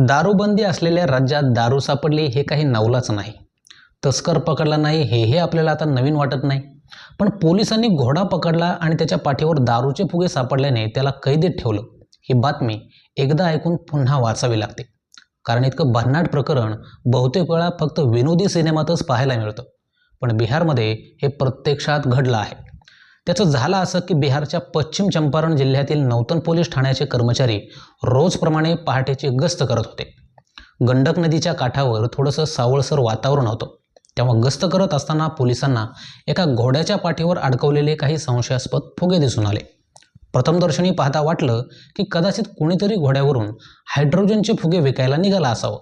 दारूबंदी असलेल्या राज्यात दारू सापडली हे काही नवलाच नाही. तस्कर पकडला नाही हेही आपल्याला आता नवीन वाटत नाही. पण पोलिसांनी घोडा पकडला आणि त्याच्या पाठीवर दारूचे फुगे सापडल्याने त्याला कैदेत ठेवलं. ही बातमी एकदा ऐकून पुन्हा वाचावी लागते. कारण इतकं भन्नाट प्रकरण बहुतेक वेळा फक्त विनोदी सिनेमातच पाहायला मिळतं. पण बिहारमध्ये हे प्रत्यक्षात घडलं आहे. त्याचं झालं असं की बिहारच्या पश्चिम चंपारण जिल्ह्यातील नौतन पोलीस ठाण्याचे कर्मचारी रोजप्रमाणे पहाटेची गस्त करत होते. गंडक नदीच्या काठावर थोडंसं सावळसर वातावरण होतं. तेव्हा गस्त करत असताना पोलिसांना एका घोड्याच्या पाठीवर अडकवलेले काही संशयास्पद फुगे दिसून आले. प्रथमदर्शनी पाहता वाटलं की कदाचित कोणीतरी घोड्यावरून हायड्रोजनचे फुगे विकायला निघाला असावं.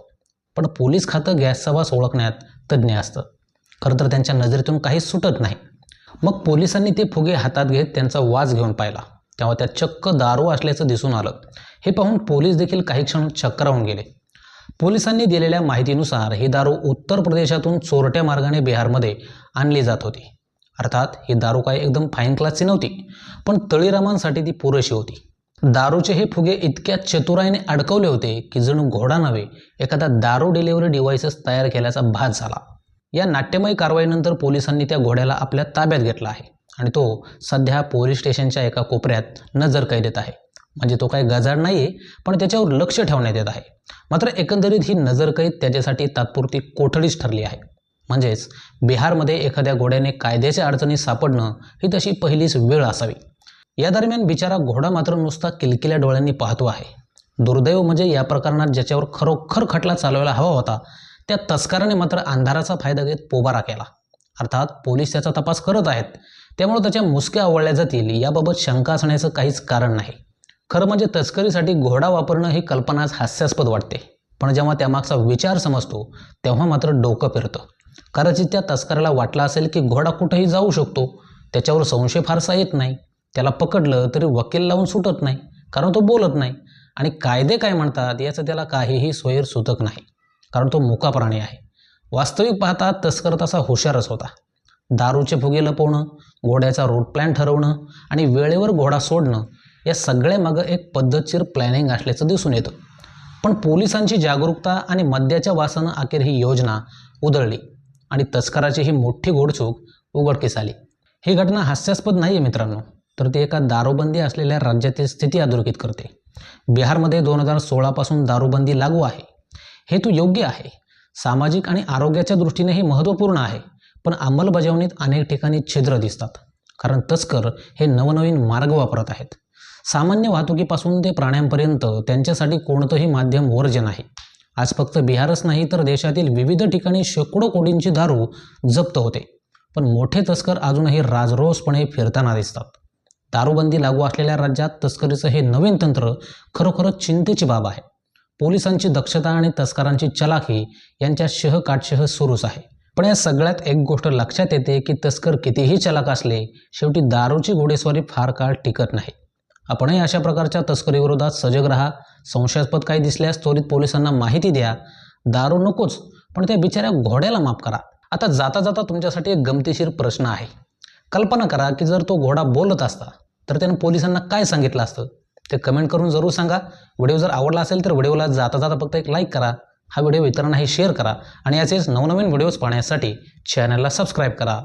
पण पोलीस खातं गॅसचा वास ओळखण्यात तज्ज्ञ असतं. खरं तर त्यांच्या नजरेतून काही सुटत नाही. मग पोलिसांनी ते फुगे हातात घेत त्यांचा वास घेऊन पाहिला. तेव्हा त्या चक्क दारू असल्याचं दिसून आलं. हे पाहून पोलीस देखील काही क्षण चक्रावून गेले. पोलिसांनी दिलेल्या माहितीनुसार ही दारू उत्तर प्रदेशातून चोरट्या मार्गाने बिहारमध्ये आणली जात होती. अर्थात ही दारू काही एकदम फाईन क्लासची नव्हती पण तळीरामांसाठी ती पुरेशी होती. दारूचे हे फुगे इतक्या चतुराईने अडकवले होते की जणू घोडा नव्हे एखादा दारू डिलिव्हरी डिव्हाइसेस तयार केल्याचा भास झाला. या नाट्यमय कारवाईनंतर पोलिसांनी त्या घोड्याला आपल्या ताब्यात घेतला आहे. आणि तो सध्या पोलीस स्टेशनच्या एका कोपऱ्यात नजर कैदेत आहे. म्हणजे तो काही गजाड नाही आहे पण त्याच्यावर लक्ष ठेवण्यात येत आहे. मात्र एकंदरीत ही नजरकैद त्याच्यासाठी तात्पुरती कोठडीच ठरली आहे. म्हणजेच बिहारमध्ये एखाद्या घोड्याने कायद्याच्या अडचणीत सापडणं ही तशी पहिलीच वेळ असावी. या दरम्यान बिचारा घोडा मात्र नुसता किलकिल्या डोळ्यांनी पाहतो आहे. दुर्दैव म्हणजे या प्रकरणात ज्याच्यावर खरोखर खटला चालवायला हवा होता त्या तस्कराने मात्र अंधाराचा फायदा घेत पोबारा केला. अर्थात पोलीस त्याचा तपास करत आहेत. त्यामुळे त्याच्या मुसक्या आवळल्या जातील याबाबत शंका असण्याचं काहीच कारण नाही. खरं म्हणजे तस्करीसाठी घोडा वापरणं ही कल्पनाच हास्यास्पद वाटते. पण जेव्हा त्यामागचा विचार समजतो तेव्हा मात्र डोकं फिरतं. कदाचित त्या तस्कराला वाटलं असेल की घोडा कुठेही जाऊ शकतो त्याच्यावर संशय फारसा येत नाही. त्याला पकडलं तरी वकील लावून सुटत नाही कारण तो बोलत नाही. आणि कायदे काय म्हणतात याचं त्याला काहीही सोयर सुतक नाही. कारण तो मुका प्राणी आहे. वास्तविक पाहता तस्कर तसा हुशारच होता. दारूचे फुगे लपवणं घोड्याचा रोड प्लॅन ठरवणं आणि वेळेवर घोडा सोडणं या सगळ्यामागं एक पद्धतशीर प्लॅनिंग असल्याचं दिसून येतं. पण पोलिसांची जागरूकता आणि मद्याच्या वासानं अखेर ही योजना उधळली आणि तस्कराची ही मोठी घोडचूक उघडकीस आली. ही घटना हास्यास्पद नाही आहे मित्रांनो तर ती एका दारूबंदी असलेल्या राज्यातील स्थिती अधोरेखित करते. बिहारमध्ये दोन हजार सोळापासून दारूबंदी लागू आहे. हे तो योग्य आहे. सामाजिक आणि आरोग्याच्या दृष्टीनेही महत्त्वपूर्ण आहे पण अंमलबजावणीत अनेक ठिकाणी छिद्र दिसतात. कारण तस्कर हे नवनवीन मार्ग वापरत आहेत. सामान्य वाहतुकीपासून ते प्राण्यांपर्यंत त्यांच्यासाठी कोणतंही माध्यम वर्ज्य नाही. आज फक्त बिहारच नाही तर देशातील विविध ठिकाणी शेकडो कोटींची दारू जप्त होते. पण मोठे तस्कर अजूनही राजरोसपणे फिरताना दिसतात. दारूबंदी लागू असलेल्या राज्यात तस्करीचं हे नवीन तंत्र खरोखरच चिंतेची बाब आहे. पोलिसांची दक्षता आणि तस्करांची चलाखी यांच्या शह काटशह सुरूच आहे. पण या सगळ्यात एक गोष्ट लक्षात येते की तस्कर कितीही चलाक असले शेवटी दारूची घोडेस्वारी फार काळ टिकत नाही. आपणही अशा प्रकारच्या तस्करीविरोधात सजग राहा. संशयास्पद काही दिसल्यास त्वरित पोलिसांना माहिती द्या. दारू नकोच पण त्या बिचाऱ्या घोड्याला माफ करा. आता जाता जाता तुमच्यासाठी एक गमतीशीर प्रश्न आहे. कल्पना करा की जर तो घोडा बोलत असता तर त्यानं पोलिसांना काय सांगितलं असतं? ते कमेंट करून जरूर सांगा. व्हिडिओ जर आवडला असेल तर व्हिडिओला जाता जाता फक्त एक लाईक करा. हा व्हिडिओ इतरांनाही शेअर करा. आणि याचेच नवनवीन व्हिडिओज पाहण्यासाठी चॅनलला सबस्क्राईब करा.